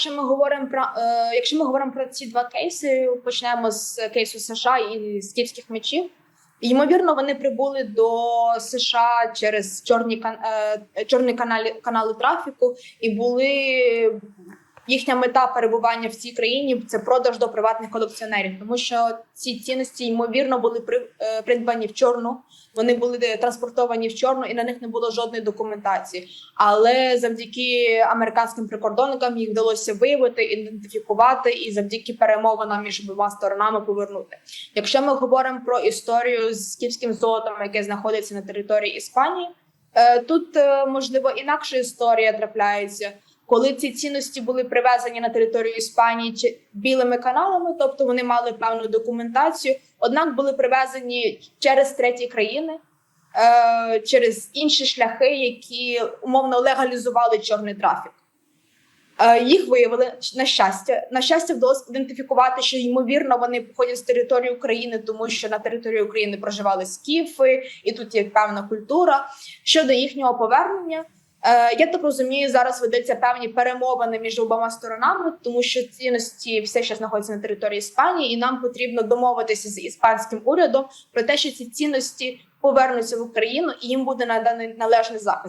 якщо ми говоримо про е, якщо ми говоримо про ці два кейси, почнемо з кейсу США і з київських мечів. Ймовірно, вони прибули до США через чорні е, чорні каналі канали трафіку, і були їхня мета перебування в цій країні це продаж до приватних колекціонерів, тому що ці цінності ймовірно були е, придбані в чорну. Вони були е, транспортовані в чорну, і на них не було жодної документації. Але завдяки американським прикордонникам їх вдалося виявити, ідентифікувати і завдяки перемовинам між обома сторонами повернути. Якщо ми говоримо про історію з київським золотом, яке знаходиться на території Іспанії, е, тут можливо інакша історія трапляється. Коли ці цінності були привезені на територію Іспанії чи білими каналами, тобто вони мали певну документацію, однак були привезені через треті країни, е, через інші шляхи, які умовно легалізували чорний трафік. Е, Їх виявили на щастя. На щастя, вдалося ідентифікувати, що ймовірно вони походять з території України, тому що на території України проживали скіфи, і тут є певна культура. Щодо їхнього повернення, я так розумію, зараз ведеться певні перемовини між обома сторонами, тому що цінності все ще знаходяться на території Іспанії, і нам потрібно домовитися з іспанським урядом про те, що ці цінності повернуться в Україну і їм буде наданий належний захист.